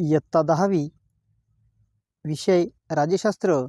इयत्ता दहावी. विषय राज्यशास्त्र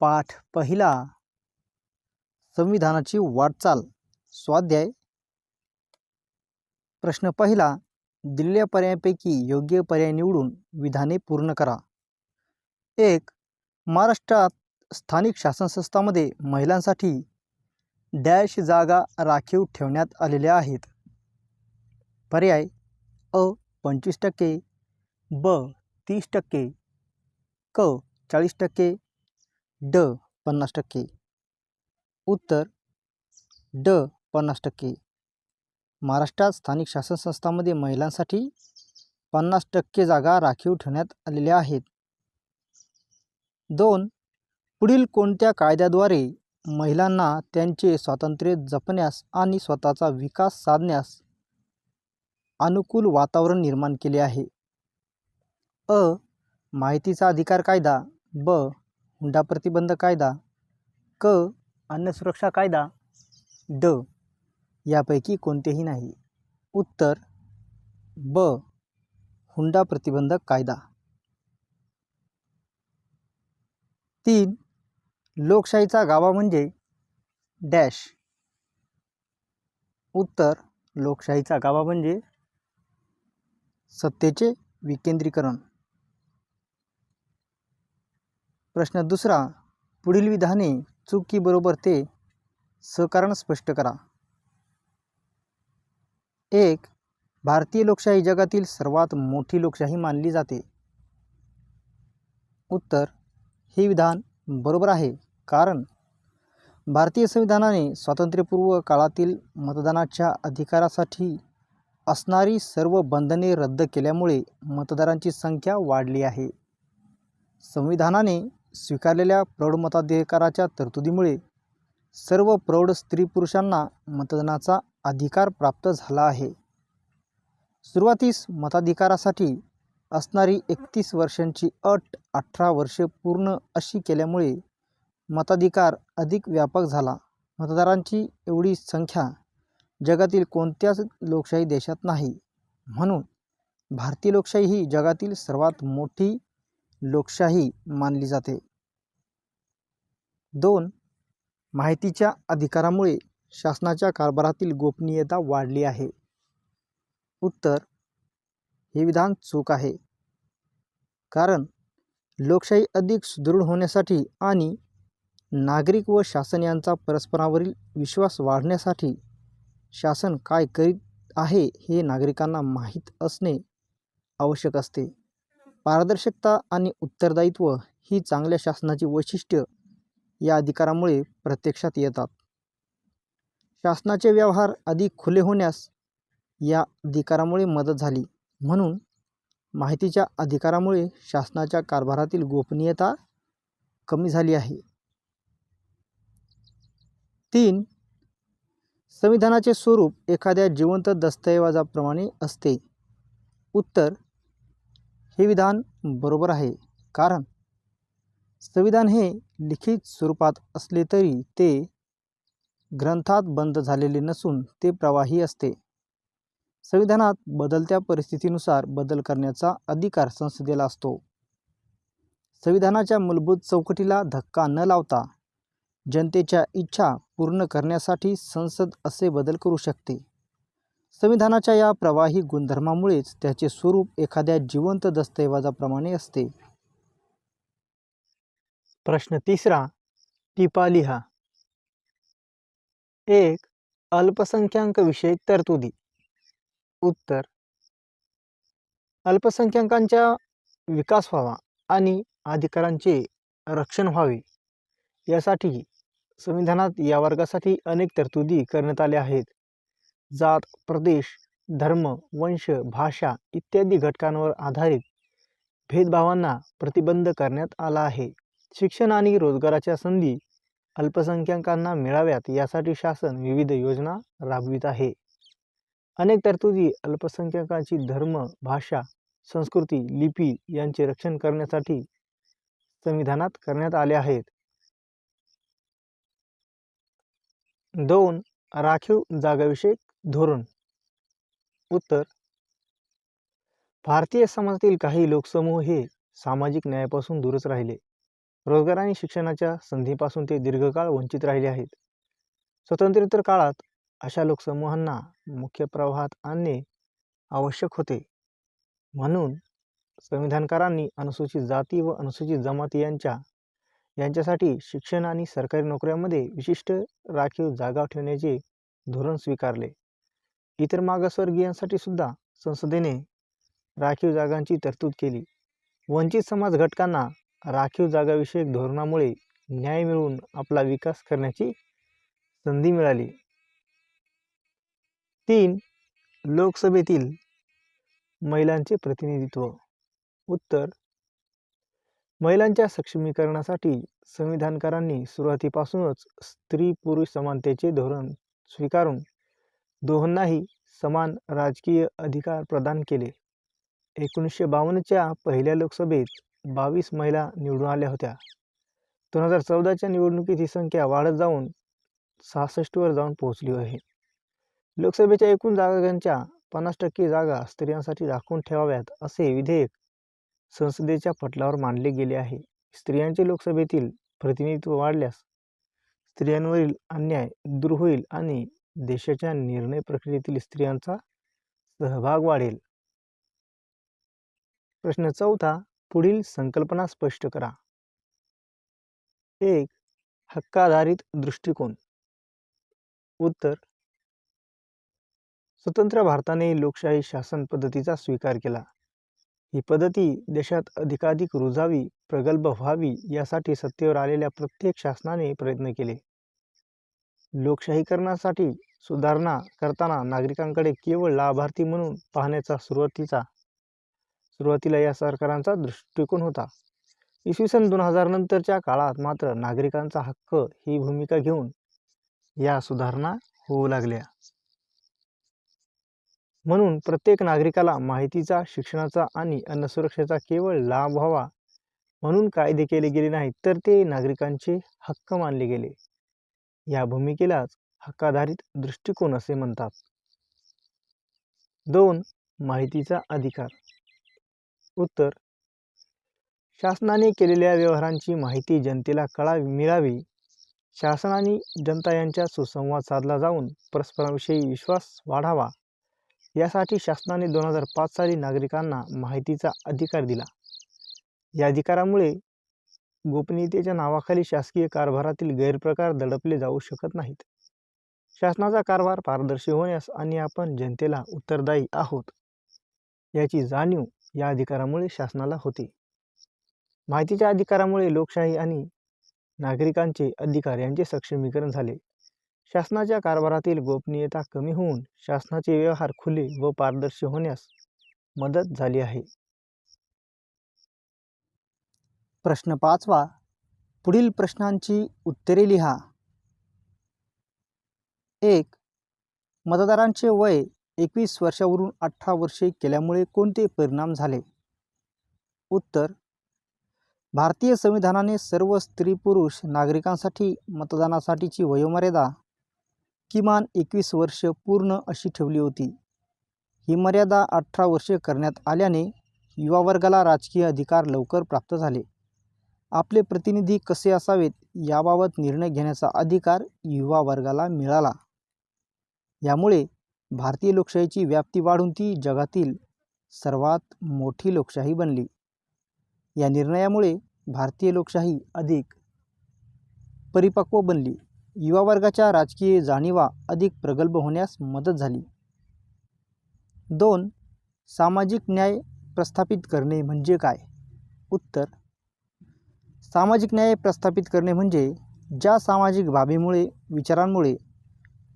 पाठ पहिला. संविधानाची वाटचाल. स्वाध्याय. प्रश्न पहिला. दिलेल्या पर्यायांपैकी योग्य पर्याय निवडून विधाने पूर्ण करा. एक. महाराष्ट्रात स्थानिक शासनसंस्थांमध्ये महिलांसाठी डॅश जागा राखीव ठेवण्यात आलेल्या आहेत. पर्याय. अ. पंचवीस टक्के. ब तीस टक्के क चाळीस टक्के ड पन्नास टक्के. उत्तर ड पन्नास टक्के. महाराष्ट्रात स्थानिक शासनसंस्थांमध्ये महिलांसाठी पन्नास टक्के जागा राखीव ठेवण्यात आलेल्या आहेत. दोन पुढील कोणत्या कायद्याद्वारे महिलांना त्यांचे स्वातंत्र्य जपण्यास आणि स्वतःचा विकास साधण्यास अनुकूल वातावरण निर्माण केले आहे? अ माहितीचा अधिकार कायदा. ब हुंडा प्रतिबंध कायदा. क अन्न सुरक्षा कायदा. ड यापैकी कोणतेही नाही. उत्तर ब हुंडा प्रतिबंधक कायदा. तीन लोकशाहीचा गावा म्हणजे डॅश. उत्तर लोकशाहीचा गावा म्हणजे सत्तेचे विकेंद्रीकरण. प्रश्न दुसरा पुढील विधाने चूक की बरोबर ते सहकारण स्पष्ट करा. एक भारतीय लोकशाही जगातील सर्वात मोठी लोकशाही मानली जाते. उत्तर हे विधान बरोबर आहे कारण भारतीय संविधानाने स्वातंत्र्यपूर्व काळातील मतदानाच्या अधिकारासाठी असणारी सर्व बंधने रद्द केल्यामुळे मतदारांची संख्या वाढली आहे. संविधानाने स्वीकारलेल्या प्रौढ मताधिकाराच्या तरतुदीमुळे सर्व प्रौढ स्त्री पुरुषांना मतदानाचा अधिकार प्राप्त झाला आहे. सुरुवातीस मताधिकारासाठी असणारी एकतीस वर्षांची अट अठरा वर्षे पूर्ण अशी केल्यामुळे मताधिकार अधिक व्यापक झाला. मतदारांची एवढी संख्या जगातील कोणत्याच लोकशाही देशात नाही. म्हणून भारतीय लोकशाही ही जगातील सर्वात मोठी लोकशाही मानली जाते. दोन माहितीच्या अधिकारामुळे शासनाच्या कारभारातील गोपनीयता वाढली आहे. उत्तर हे विधान चूक आहे. कारण लोकशाही अधिक सुदृढ होण्यासाठी आणि नागरिक व शासन यांचा परस्परावरील विश्वास वाढण्यासाठी शासन काय करीत आहे हे नागरिकांना माहीत असणे आवश्यक असते. पारदर्शकता आणि उत्तरदायित्व ही चांगल्या शासनाची वैशिष्ट्य या अधिकारामुळे प्रत्यक्षात येतात. शासनाचे व्यवहार अधिक खुले होण्यास या अधिकारामुळे मदत झाली. म्हणून माहितीच्या अधिकारामुळे शासनाच्या कारभारातील गोपनीयता कमी झाली आहे. तीन संविधानाचे स्वरूप एखाद्या जिवंत दस्तऐवजाप्रमाणे असते. उत्तर हे विधान बरोबर आहे. कारण संविधान हे लिखित स्वरूपात असले तरी ते ग्रंथात बंद झालेले नसून ते प्रवाही असते. संविधानात बदलत्या परिस्थितीनुसार बदल करण्याचा अधिकार संसदेला असतो. संविधानाच्या मूलभूत चौकटीला धक्का न लावता जनतेच्या इच्छा पूर्ण करण्यासाठी संसद असे बदल करू शकते. संविधानाच्या या प्रवाही गुणधर्मामुळेच त्याचे स्वरूप एखाद्या जिवंत दस्तऐवजाप्रमाणे असते. प्रश्न तिसरा टिपा लिहा. एक अल्पसंख्याक विषयक तरतुदी. उत्तर अल्पसंख्याकांचा विकास व्हावा आणि अधिकारांचे रक्षण व्हावे. यासाठी संविधानात या वर्गासाठी अनेक तरतुदी करण्यात आल्या आहेत. जात प्रदेश धर्म वंश भाषा इत्यादी घटकांवर आधारित भेदभावांना प्रतिबंध करण्यात आला आहे. शिक्षण आणि रोजगाराच्या संधी अल्पसंख्याकांना मिळाव्यात यासाठी शासन विविध योजना राबवित आहे. अनेक तरतुदी अल्पसंख्याकांची धर्म भाषा संस्कृती लिपी यांचे रक्षण करण्यासाठी संविधानात करण्यात आले आहेत. दोन राखीव जागाविषयक धोरण. उत्तर. भारतीय समाजातील काही लोकसमूह हे सामाजिक न्यायापासून दूरच राहिले. रोजगार आणि शिक्षणाच्या संधीपासून ते दीर्घकाळ वंचित राहिले आहेत. स्वतंत्रोत्तर काळात अशा लोकसमूहांना मुख्य प्रवाहात आणणे आवश्यक होते. म्हणून संविधानकारांनी अनुसूचित जाती व अनुसूचित जमाती यांच्या यांच्यासाठी शिक्षण आणि सरकारी नोकऱ्यांमध्ये विशिष्ट राखीव जागा ठेवण्याचे धोरण स्वीकारले. इतर मागासवर्गीयांसाठी सुद्धा संसदेने राखीव जागांची तरतूद केली. वंचित समाज घटकांना राखीव जागाविषयक धोरणामुळे न्याय मिळवून आपला विकास करण्याची संधी मिळाली. तीन लोकसभेतील महिलांचे प्रतिनिधित्व. उत्तर महिलांच्या सक्षमीकरणासाठी संविधानकारांनी सुरुवातीपासूनच स्त्री पुरुष समानतेचे धोरण स्वीकारून दोहोंनाही समान राजकीय अधिकार प्रदान केले. एकोणीसशे बावन्नच्या पहिल्या लोकसभेत बावीस महिला निवडून आल्या होत्या. दोन हजार चौदाच्या निवडणुकीत ही संख्या वाढत जाऊन सहासष्टवर जाऊन पोहोचली आहे. लोकसभेच्या एकूण जागांच्या पन्नास टक्के जागा स्त्रियांसाठी राखून ठेवाव्यात असे विधेयक संसदेच्या पटलावर मांडले गेले आहे. स्त्रियांचे लोकसभेतील प्रतिनिधित्व वाढल्यास स्त्रियांवरील अन्याय दूर होईल आणि देशाच्या निर्णय प्रक्रियेतील स्त्रियांचा सहभाग वाढेल. प्रश्न चौथा पुढील संकल्पना स्पष्ट करा. एक हक्काधारित दृष्टिकोन. उत्तर स्वतंत्र भारताने लोकशाही शासन पद्धतीचा स्वीकार केला. ही पद्धती देशात अधिकाधिक रुजावी प्रगल्भ व्हावी यासाठी सत्तेवर आलेल्या प्रत्येक शासनाने प्रयत्न केले. लोकशाहीकरणासाठी सुधारणा करताना नागरिकांकडे केवळ लाभार्थी म्हणून पाहण्याचा सुरुवातीचा सुरुवातीला या सरकारांचा दृष्टिकोन होता. इसवी सन दोन हजार नंतरच्या काळात मात्र नागरिकांचा हक्क ही भूमिका घेऊन या सुधारणा होऊ लागल्या. म्हणून प्रत्येक नागरिकाला माहितीचा शिक्षणाचा आणि अन्नसुरक्षेचा केवळ लाभ व्हावा म्हणून कायदे केले गेले नाहीत तर ते नागरिकांचे हक्क मानले गेले. या भूमिकेलाच हक्काधारित दृष्टिकोन असे म्हणतात. दोन माहितीचा अधिकार. उत्तर शासनाने केलेल्या व्यवहारांची माहिती जनतेला कळा मिळावी. शासनाने जनता यांच्या सुसंवाद साधला जाऊन परस्परांविषयी विश्वास वाढावा. यासाठी शासनाने दोन हजार पाच साली नागरिकांना माहितीचा अधिकार दिला. या अधिकारामुळे गोपनीयतेच्या नावाखाली शासकीय कारभारातील गैरप्रकार दडपले जाऊ शकत नाहीत. शासनाचा कारभार पारदर्शी होण्यास आणि आपण जनतेला उत्तरदायी आहोत याची जाणीव या अधिकारामुळे शासनाला होते. माहितीच्या अधिकारामुळे लोकशाही आणि नागरिकांचे अधिकार यांचे सक्षमीकरण झाले. शासनाच्या कारभारातील गोपनीयता कमी होऊन शासनाचे व्यवहार खुले व पारदर्शी होण्यास मदत झाली आहे. प्रश्न पाचवा. पुढील प्रश्नांची उत्तरे लिहा. एक मतदारांचे वय एकवीस वर्षावरून अठरा वर्षे केल्यामुळे कोणते परिणाम झाले? उत्तर भारतीय संविधानाने सर्व स्त्री पुरुष नागरिकांसाठी मतदानासाठीची वयोमर्यादा किमान एकवीस वर्ष पूर्ण अशी ठेवली होती. ही मर्यादा अठरा वर्षे करण्यात आल्याने युवा वर्गाला राजकीय अधिकार लवकर प्राप्त झाले. आपले प्रतिनिधी कसे असावेत याबाबत निर्णय घेण्याचा अधिकार युवा वर्गाला मिळाला. यामुळे भारतीय लोकशाहीची व्याप्ती वाढून ती जगातील सर्वात मोठी लोकशाही बनली. या निर्णयामुळे भारतीय लोकशाही अधिक परिपक्व बनली. युवा वर्गाच्या राजकीय जाणीवा अधिक प्रगल्भ होण्यास मदत झाली. दोन सामाजिक न्याय प्रस्थापित करणे म्हणजे काय? उत्तर सामाजिक न्याय प्रस्थापित करणे म्हणजे ज्या सामाजिक बाबीमुळे विचारांमुळे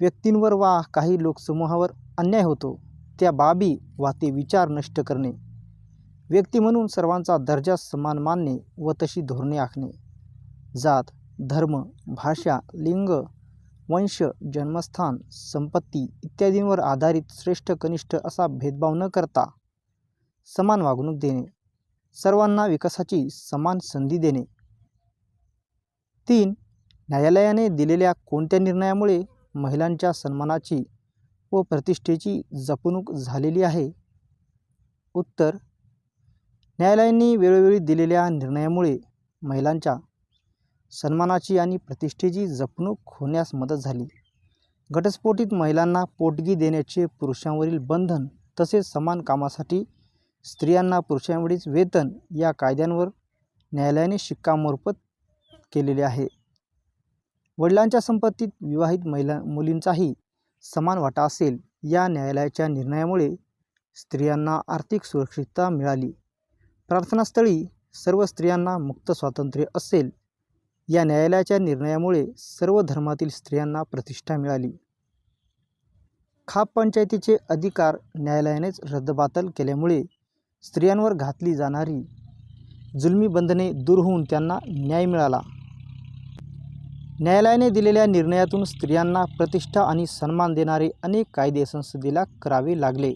व्यक्तींवर वा काही लोकसमूहावर अन्याय होतो त्या बाबी वा ते विचार नष्ट करणे. व्यक्ती म्हणून सर्वांचा दर्जा समान मानणे व तशी धोरणे आखणे. जात धर्म भाषा लिंग वंश जन्मस्थान संपत्ती इत्यादींवर आधारित श्रेष्ठ कनिष्ठ असा भेदभाव न करता समान वागणूक देणे. सर्वांना विकासाची समान संधी देणे. तीन न्यायालयाने दिलेल्या कोणत्या निर्णयामुळे महिलांच्या सन्मानाची व प्रतिष्ठेची जपणूक झालेली आहे? उत्तर न्यायालयांनी वेळोवेळी दिलेल्या निर्णयामुळे महिलांच्या सन्मानाची आणि प्रतिष्ठेची जपणूक होण्यास मदत झाली. घटस्फोटीत महिलांना पोटगी देण्याचे पुरुषांवरील बंधन तसेच समान कामासाठी स्त्रियांना पुरुषांवरील वेतन या कायद्यांवर न्यायालयाने शिक्कामोर्फत केलेले आहे. वडिलांच्या संपत्तीत विवाहित महिला मुलींचाही समान वाटा असेल या न्यायालयाच्या निर्णयामुळे स्त्रियांना आर्थिक सुरक्षितता मिळाली. प्रार्थनास्थळी सर्व स्त्रियांना मुक्त स्वातंत्र्य असेल या न्यायालयाच्या निर्णयामुळे सर्व धर्मातील स्त्रियांना प्रतिष्ठा मिळाली. खाप पंचायतीचे अधिकार न्यायालयानेच रद्दबातल केल्यामुळे स्त्रियांवर घातली जाणारी जुलमी बंधने दूर होऊन त्यांना न्याय मिळाला. न्यायालयाने दिलेल्या निर्णयातून स्त्रियांना प्रतिष्ठा आणि सन्मान देणारे अनेक कायदे संसदेला करावे लागले.